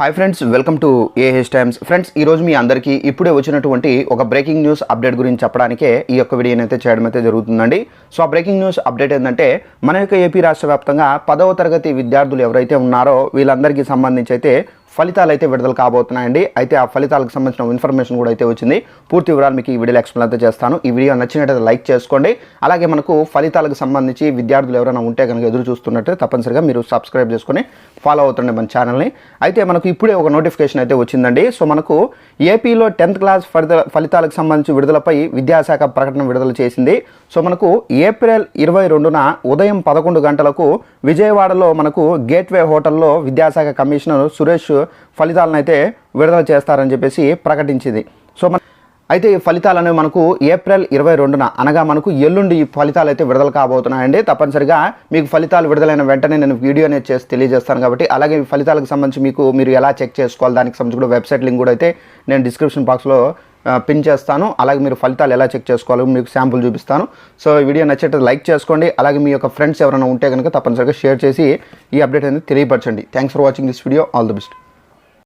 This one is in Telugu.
Hi friends welcome to AH times friends ఈరోజు మీ అందరికీ ఇప్పుడే వచ్చినటువంటి ఒక బ్రేకింగ్ న్యూస్ అప్డేట్ గురించి చెప్పడానికే ఈ యొక్క వీడియోని అయితే చేయడం అయితే జరుగుతుందండి. సో ఆ బ్రేకింగ్ న్యూస్ అప్డేట్ ఏంటంటే మన యొక్క ఏపీ రాష్ట్ర వ్యాప్తంగా పదవ తరగతి విద్యార్థులు ఎవరైతే ఉన్నారో వీళ్ళందరికీ సంబంధించి అయితే ఫలితాలు అయితే విడుదల కాబోతున్నాయండి. అయితే ఆ ఫలితాలకు సంబంధించిన ఇన్ఫర్మేషన్ కూడా అయితే వచ్చింది. పూర్తి వివరాలు మీకు ఈ వీడియోలో ఎక్స్ప్లెయిన్ అయితే చేస్తాను. ఈ వీడియో నచ్చినట్టయితే లైక్ చేసుకోండి. అలాగే మనకు ఫలితాలకు సంబంధించి విద్యార్థులు ఎవరైనా ఉంటే కనుక ఎదురు చూస్తున్నట్టు తప్పనిసరిగా మీరు సబ్స్క్రైబ్ చేసుకొని ఫాలో అవుతుండే మన ఛానల్ని. అయితే మనకు ఇప్పుడే ఒక నోటిఫికేషన్ అయితే వచ్చిందండి. సో మనకు ఏపీలో టెన్త్ క్లాస్ ఫలిత ఫలితాలకు సంబంధించి విడుదలపై విద్యాశాఖ ప్రకటన విడుదల చేసింది. సో మనకు ఏప్రిల్ ఇరవై రెండున ఉదయం పదకొండు గంటలకు విజయవాడలో మనకు గేట్వే హోటల్లో విద్యాశాఖ కమిషనర్ సురేష్ ఫలితాలను అయితే విడుదల చేస్తారని చెప్పేసి ప్రకటించింది. సో మన అయితే ఈ ఫలితాలు మనకు ఏప్రిల్ ఇరవై రెండున అనగా మనకు ఎల్లుండి ఈ ఫలితాలు అయితే విడుదల కాబోతున్నాయండి. తప్పనిసరిగా మీకు ఫలితాలు విడుదలైన వెంటనే నేను వీడియో అనేది చేసి తెలియజేస్తాను కాబట్టి అలాగే ఈ ఫలితాలకు సంబంధించి మీకు మీరు ఎలా చెక్ చేసుకోవాలి దానికి సంబంధించి కూడా వెబ్సైట్ లింక్ కూడా అయితే నేను డిస్క్రిప్షన్ బాక్స్లో పిన్ చేస్తాను. అలాగే మీరు ఫలితాలు ఎలా చెక్ చేసుకోవాలో మీకు శాంపుల్ చూపిస్తాను. సో ఈ వీడియో నచ్చేటట్టు లైక్ చేసుకోండి. అలాగే మీ యొక్క ఫ్రెండ్స్ ఎవరైనా ఉంటే కనుక తప్పనిసరిగా షేర్ చేసి ఈ అప్డేట్ అనేది తెలియపరచండి. Thanks for watching this video all the best